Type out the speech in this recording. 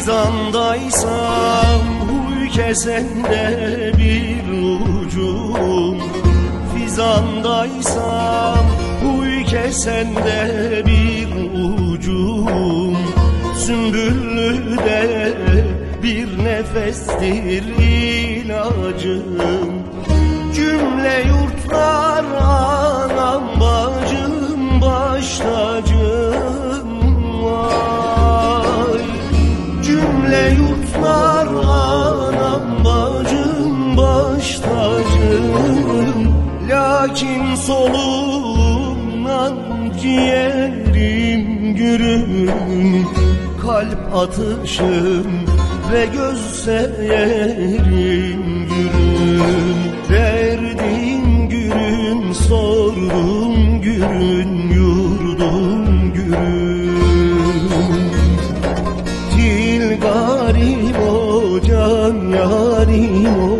Fizandaysam huy kesende bir ucum. Fizandaysam huy kesende bir ucum. Sümbüllü de bir nefestir ilacım. Cümle Lakin solumdan ciğerim gürün Kalp atışım ve göz seyerim gürün Verdiğin gürün sordum gürün yurdum gürün Dil garip o can yarim o